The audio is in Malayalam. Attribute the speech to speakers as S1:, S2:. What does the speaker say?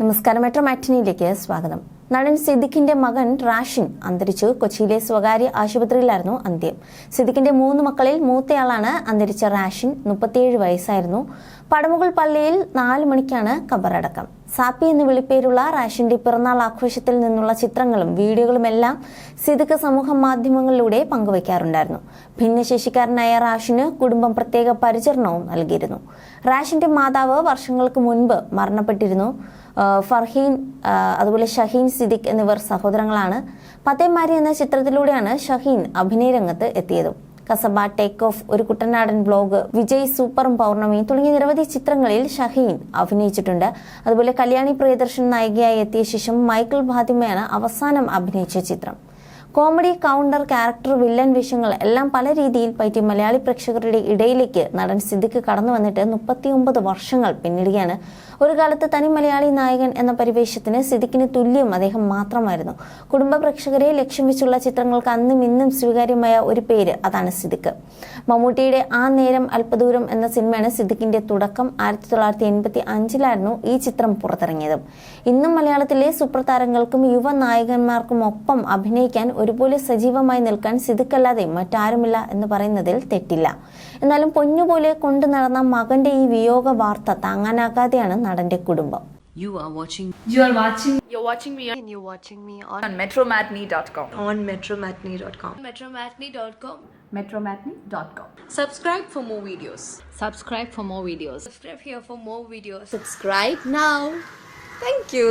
S1: നമസ്കാരം. മെട്രോ മാറ്റിനിയിലേക്ക് സ്വാഗതം. നടൻ സിദ്ദിഖിന്റെ മകൻ റാഷിൻ അന്തരിച്ചു. കൊച്ചിയിലെ സ്വകാര്യ ആശുപത്രിയിലായിരുന്നു അന്ത്യം. സിദ്ദിഖിന്റെ മൂന്ന് മക്കളിൽ മൂത്തയാളാണ് അന്തരിച്ച റാഷിൻ. മുപ്പത്തിയേഴ് വയസ്സായിരുന്നു. പടമുകൾ പള്ളിയിൽ നാല് മണിക്കാണ് കബറടക്കം. സാപ്പി എന്ന് വിളിപ്പേരുള്ള റാഷിന്റെ പിറന്നാൾ ആഘോഷത്തിൽ നിന്നുള്ള ചിത്രങ്ങളും വീഡിയോകളുമെല്ലാം സിദ്ദിഖ് സമൂഹ മാധ്യമങ്ങളിലൂടെ പങ്കുവയ്ക്കാറുണ്ടായിരുന്നു. ഭിന്നശേഷിക്കാരനായ റാഷിന് കുടുംബം പ്രത്യേക പരിചരണവും നൽകിയിരുന്നു. റാഷിന്റെ മാതാവ് വർഷങ്ങൾക്ക് മുൻപ് മരണപ്പെട്ടിരുന്നു. ഫർഹീൻ അതുപോലെ ഷഹീൻ സിദിഖ് എന്നിവർ സഹോദരങ്ങളാണ്. പത്തേമാരി എന്ന ചിത്രത്തിലൂടെയാണ് ഷഹീൻ അഭിനയ രംഗത്ത് എത്തിയതും. കസബ ടേക്ക് ഓഫ് ഒരു കുട്ടനാടൻ ബ്ലോഗ് വിജയ് സൂപ്പറും പൗർണമി തുടങ്ങിയ നിരവധി ചിത്രങ്ങളിൽ ഷഹീൻ അഭിനയിച്ചിട്ടുണ്ട്. അതുപോലെ കല്യാണി പ്രിയദർശൻ നായികയായി എത്തിയ ശേഷം മൈക്കിൾ ഭാതിമയാണ് അവസാനം അഭിനയിച്ച ചിത്രം. കോമഡി കൗണ്ടർ ക്യാരക്ടർ വില്ലൻ വിഷയങ്ങൾ എല്ലാം പല രീതിയിൽ പറ്റി മലയാളി പ്രേക്ഷകരുടെ ഇടയിലേക്ക് നടൻ സിദ്ദിഖ് കടന്നു വന്നിട്ട് മുപ്പത്തിയൊമ്പത് വർഷങ്ങൾ പിന്നിടുകയാണ്. ഒരു കാലത്ത് തനി മലയാളി നായകൻ എന്ന പരിവേഷത്തിന് സിദ്ദിഖിന് തുല്യം അദ്ദേഹം മാത്രമായിരുന്നു. കുടുംബ പ്രേക്ഷകരെ ലക്ഷ്യം വെച്ചുള്ള ചിത്രങ്ങൾക്ക് അന്നും ഇന്നും സ്വീകാര്യമായ ഒരു പേര് അതാണ് സിദ്ദിഖ്. മമ്മൂട്ടിയുടെ ആ നേരം അല്പദൂരം എന്ന സിനിമയാണ് സിദ്ദിഖിന്റെ തുടക്കം. ആയിരത്തി തൊള്ളായിരത്തി എൺപത്തി അഞ്ചിലായിരുന്നു ഈ ചിത്രം പുറത്തിറങ്ങിയത്. ഇന്നും മലയാളത്തിലെ സൂപ്പർ താരങ്ങൾക്കും യുവ നായകന്മാർക്കും ഒപ്പം അഭിനയിക്കാൻ ഒരുപോലെ സജീവമായി നിൽക്കാൻ സിദ്ദിഖല്ലാതെ മറ്റാരുമില്ല എന്ന് പറയുന്നതിൽ തെറ്റില്ല എന്നാലും പൊന്നുപോലെ കൊണ്ടു നടന്ന മകന്റെ ഈ വിയോഗ വാർത്ത താങ്ങാനാകാതെയാണ് നടന്റെ കുടുംബം
S2: You are watching
S3: You are watching
S4: You're watching me
S5: and you're watching me on,
S3: on metromatney.com.
S5: on metromatney.com.
S4: metromatney.com.
S3: Metromatney.com.
S5: Subscribe for more videos.
S2: subscribe for more videos.
S4: Subscribe here for more videos.
S5: Subscribe now. Thank you.